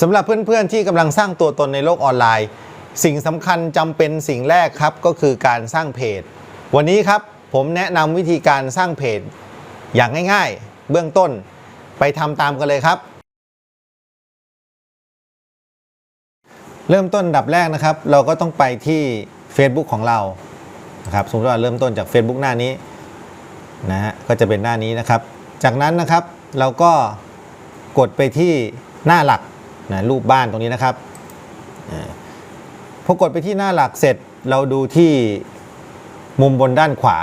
สำหรับเพื่อนๆที่กำลังสร้างตัวตนในโลกออนไลน์ สิ่งสำคัญจำเป็นสิ่งแรกครับก็คือการสร้างเพจ วันนี้ครับผมแนะนำวิธีการสร้างเพจ อย่างง่ายๆ เบื้องต้นไปทำตามกันเลยครับ เริ่มต้นดับแรกนะครับ เราก็ต้องไปที่ Facebook ของเรานะครับสมมติว่าเริ่มต้นจาก Facebook หน้านี้นะฮะก็จะเป็นหน้านี้นะครับ จากนั้นนะครับเราก็กดไปที่หน้าหลัก นะรูปบ้านตรงนี้นะครับพอกดไปที่หน้าหลักเสร็จเราดูที่มุมบนด้านขวา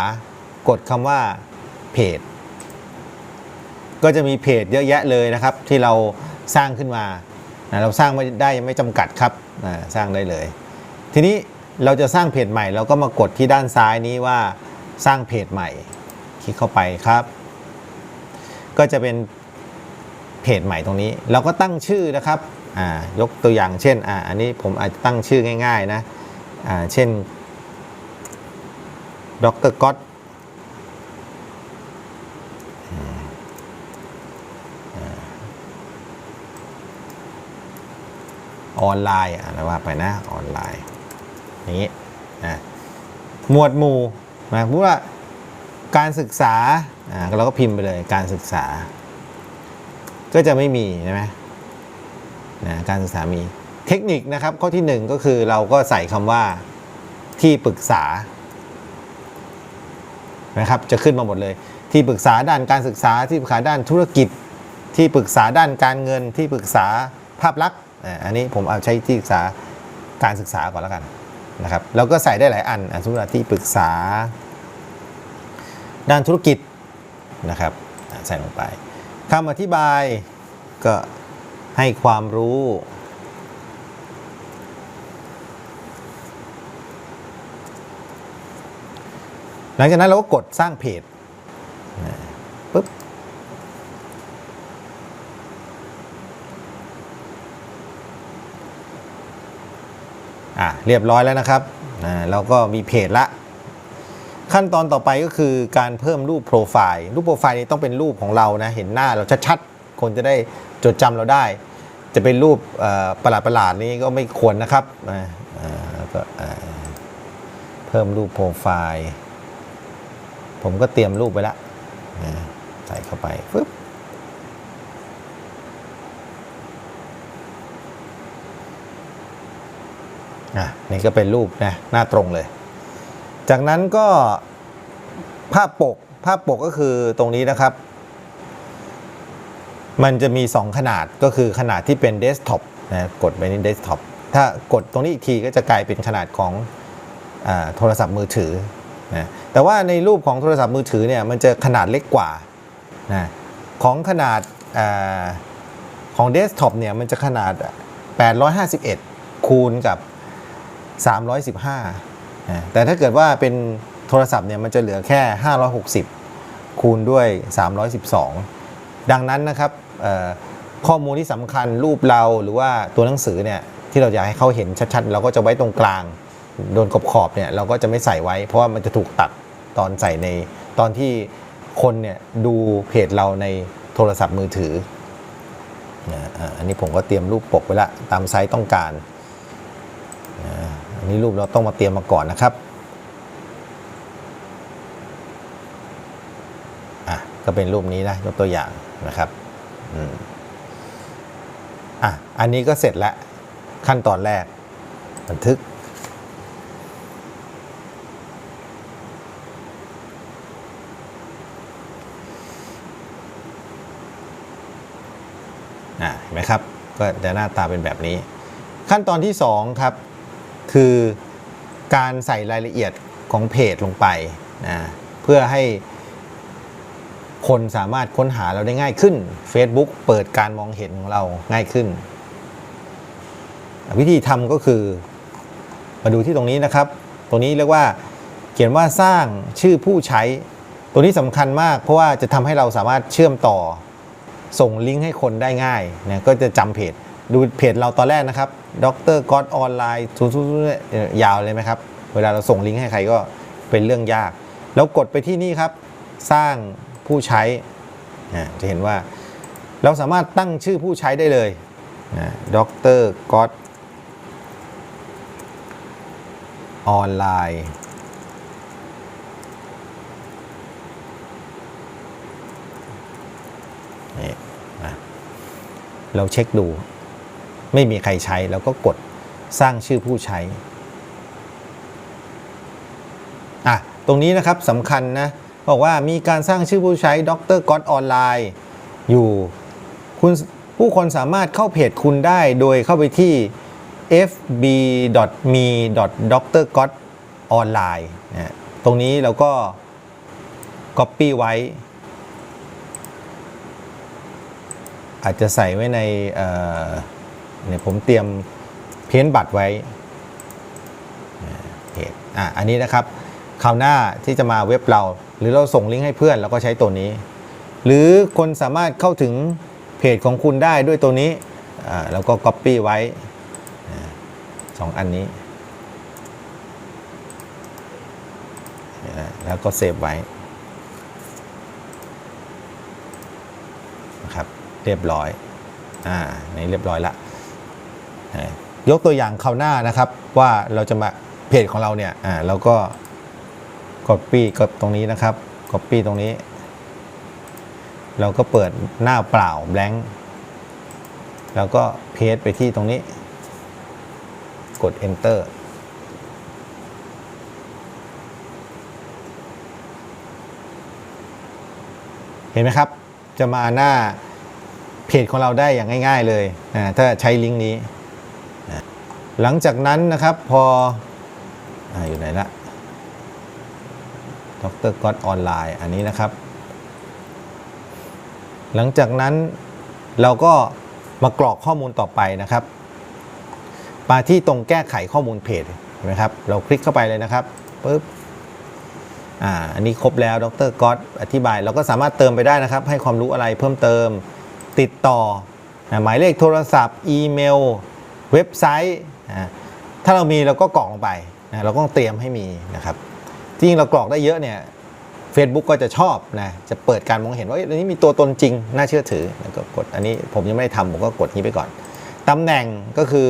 กดคำว่าเพจก็จะมีเพจเยอะแยะเลยนะครับ ที่เราสร้างขึ้นมานะเราสร้างไม่ได้ไม่จำกัดครับอ่าสร้างได้เลย ทีนี้เราจะสร้างเพจใหม่ เราก็มากดที่ด้านซ้ายนี้ว่าสร้างเพจใหม่ คลิกเข้าไปครับ ก็จะเป็นเพจใหม่ตรงนี้ เราก็ตั้งชื่อนะครับ ยกตัวอย่างเช่นออันนี้ผมอาจจะตั้งชื่อง่าย ๆ นะเช่นดรก๊อตออนไลน์อะไรว่าไปนะออนไลน์นี้นะหมวดหมู่นะพูดว่าการศึกษาเราก็พิมพ์ไปเลยการศึกษา ก็จะไม่มีใช่ไหม นะการศึกษามีเทคนิคนะครับข้อที่หนึ่งก็คือเราก็ใส่คำว่าที่ปรึกษานะครับจะขึ้นมาหมดเลย ที่ปรึกษาด้านการศึกษาที่ปรึกษาด้านธุรกิจ ที่ปรึกษาด้านการเงินที่ปรึกษาภาพลักษณ์อันนี้ผมเอาใช้ที่ปรึกษาการศึกษาก่อนแล้วกันนะครับแล้วก็ใส่ได้หลายอันอะสมมติว่าที่ปรึกษา ด้านธุรกิจนะครับใส่ลงไปคำอธิบายก็ ให้ความรู้ หลังจากนั้นเราก็กดสร้างเพจปุ๊บอะเรียบร้อยแล้วนะครับอ่าเราก็มีเพจละ ขั้นตอนต่อไปก็คือการเพิ่มรูปโปรไฟล์ รูปโปรไฟล์นี้ต้องเป็นรูปของเรานะ เห็นหน้าเราชัดๆ คนจะได้จดจำเราได้ จะเป็นรูปเอ่อประหลาดๆนี้ก็ไม่ควรนะครับก็เพิ่มรูปโปรไฟล์ ผมก็เตรียมรูปไปละอ่าใส่เข้าไปฟึบนี่ก็เป็นรูปนะหน้าตรงเลย จากนั้นก็ภาพปกภาพปกก็คือตรงนี้นะครับ มันจะมี 2 ขนาดก็คือขนาดที่เป็นเดสก์ท็อปนะกดไปนี่เดสก์ท็อปถ้ากดตรงนี้อีกทีก็จะกลายเป็นขนาดของอโทรศัพท์มือถือนะแต่ว่าในรูปของโทรศัพท์มือถือเนี่ยมันจะขนาดเล็กกว่านะของขนาดอาของเดสก์ท็อปเนี่ยมันจะขนาด 851 คูณกับ 315นะแต่ถ้าเกิดว่าเป็นโทรศัพท์เนี่ยมันจะเหลือแค่ 560 คูณด้วย 312 ดังนั้นนะครับ ข้อมูลที่สำคัญรูปเราหรือว่าตัวหนังสือเนี่ยที่เราอยากให้เขาเห็นชัดๆ เราก็จะไว้ตรงกลาง โดนขอบๆเนี่ยเราก็จะไม่ใส่ไว้ เพราะว่ามันจะถูกตัดตอนใส่ในตอนที่คนเนี่ยดูเพจเราในโทรศัพท์มือถืออันนี้ผมก็เตรียมรูปปกไว้ละตามไซส์ต้องการอันนี้รูปเราต้องมาเตรียมมาก่อนนะครับอะก็เป็นรูปนี้นะยกตัวอย่างนะครับ อะ อันนี้ก็เสร็จแล้ว ขั้นตอนแรก บันทึก อะ เห็นไหมครับ ก็จะหน้าตาเป็นแบบนี้ ขั้นตอนที่ 2 ครับ คือการใส่รายละเอียดของเพจลงไปนะเพื่อให้ คนสามารถค้นหาเราได้ง่ายขึ้น Facebook เปิดการมองเห็นของเราง่ายขึ้น วิธีทำก็คือ มาดูที่ตรงนี้นะครับ ตรงนี้เรียกว่าเขียนว่าสร้างชื่อผู้ใช้ ตัวนี้สำคัญมาก เพราะว่าจะทำให้เราสามารถเชื่อมต่อ ส่งลิงก์ให้คนได้ง่ายนะก็จะจำเพจ ดูเพจเราตอนแรกนะครับดรก็อดออนไลน์ศูนย์ยาวเลยไหมครับ เวลาเราส่งลิงก์ให้ใครก็เป็นเรื่องยาก แล้วกดไปที่นี่ครับ สร้าง ผู้ใช้จะเห็นว่าเราสามารถตั้งชื่อผู้ใช้ได้เลยด็อกเตอร์ก๊อตออนไลน์เราเช็คดู ไม่มีใครใช้เราก็กดสร้างชื่อผู้ใช้ อะ ตรงนี้นะครับสำคัญนะ บอกว่ามีการสร้างชื่อผู้ใช้ด็อกเตอร์ก๊อตออนไลน์อยู่คุณผู้คนสามารถเข้าเพจคุณได้โดยเข้าไปที่ fb.me.drgot online นะตรงนี้เราก็ copy ไว้ อาจจะใส่ไว้ในเนี่ยผมเตรียมเพ้นบัตรไว้เพจอะอันนี้นะครับคราวหน้าที่จะมาเว็บเรา หรือเราส่งลิงก์ให้เพื่อนเราก็ใช้ตัวนี้ หรือคนสามารถเข้าถึงเพจของคุณได้ด้วยตัวนี้แล้วก็ Copy ไว้สองอันนี้ แล้วก็เซฟไว้นะครับเรียบร้อยอ่าในเรียบร้อยละยกตัวอย่างคราวหน้านะครับว่าเราจะมาเพจของเราเนี่ยอ่าเราก็ Copy ก็ตรงนี้นะครับ Copy ตรงนี้ เราก็เปิดหน้าเปล่า blank แล้วก็เพจไปที่ตรงนี้ กด enter เห็นไหมครับ จะมาหน้าเพจของเราได้อย่างง่าย ๆเลยนะถ้าใช้ลิงก์นี้ หลังจากนั้นนะครับพอออยู่ไหนละ ดรก๊อตออนไลน์อันนี้นะครับ หลังจากนั้นเราก็มากรอกข้อมูลต่อไปนะครับ มาที่ตรงแก้ไขข้อมูลเพจเห็นไหมครับ เราคลิกเข้าไปเลยนะครับปุ๊บอ่าอันนี้ครบแล้วดรก๊อตอธิบาย เราก็สามารถเติมไปได้นะครับ ให้ความรู้อะไรเพิ่มเติมติดต่ออหมายเลขโทรศัพท์ อีเมล เว็บไซต์ ถ้าเรามีเราก็กรอกลงไป เราก็ต้องเตรียมให้มีนะครับ จริงเรากรอกได้เยอะเนี่ย Facebook ก็จะชอบนะจะเปิดการมองเห็นว่าเอ้ยอันนี้มีตัวตนจริง น่าเชื่อถือแล้วก็กดอันนี้ผมยังไม่ได้ทำผมก็กดนี้ไปก่อนตำแหน่งก็คือ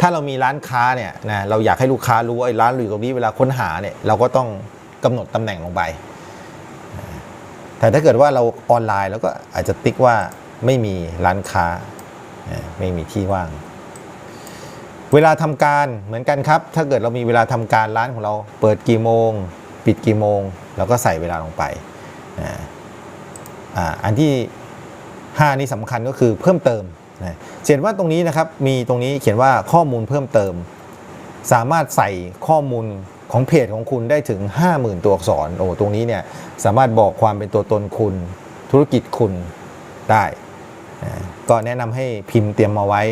ถ้าเรามีร้านค้าเนี่ยนะเราอยากให้ลูกค้ารู้ว่าไอ้ร้านอยู่ตรงนี้เวลาค้นหาเนี่ยเราก็ต้องกำหนดตำแหน่งลงไป แต่ถ้าเกิดว่าเราออนไลน์เราก็อาจจะติ๊กว่าไม่มีร้านค้าไม่มีที่ว่าง เวลาทำการเหมือนกันครับ ถ้าเกิดเรามีเวลาทำการร้านของเราเปิดกี่โมง ปิดกี่โมงเราก็ใส่เวลาลงไปอันที่ 5 นี่สำคัญก็คือเพิ่มเติมนะเห็นว่าตรงนี้นะครับมีตรงนี้เขียนว่าข้อมูลเพิ่มเติม สามารถใส่ข้อมูลของเพจของคุณได้ถึง 50,000 ตัวอักษรโอ้ตรงนี้เนี่ยสามารถบอกความเป็นตัวตนคุณ ธุรกิจคุณได้ก็แนะนำให้พิมพ์เตรียมมาไว้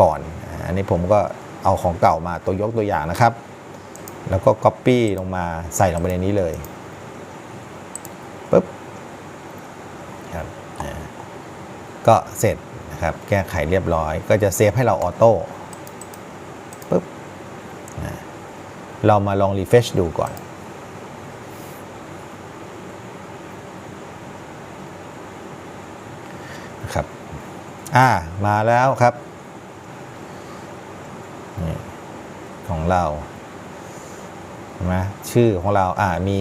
ก่อน อันนี้ผมก็เอาของเก่ามาตัวยกตัวอย่างนะครับ แล้วก็ Copy ลงมาใส่ลงไปในนี้เลยปุ๊บครับก็เสร็จนะครับแก้ไขเรียบร้อย ก็จะเซฟให้เราออโต้ปุ๊บเรามาลอง refresh ดูก่อนนะครับอ่ามาแล้วครับ ของเรา ห็นไหมชื่อของเราอ่ามี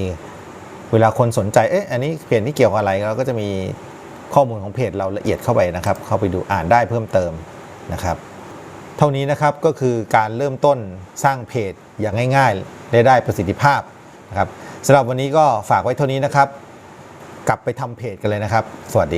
เวลาคนสนใจเอ๊ะอันนี้เพจนี้เกี่ยวกับอะไรเราก็จะมีข้อมูลของเพจเราละเอียดเข้าไปนะครับ เข้าไปดูอ่านได้เพิ่มเติมนะครับ เท่านี้นะครับก็คือการเริ่มต้นสร้างเพจอย่างง่ายๆได้ได้ประสิทธิภาพนะครับสำหรับวันนี้ก็ฝากไว้เท่านี้นะครับ กลับไปทำเพจกันเลยนะครับ สวัสดี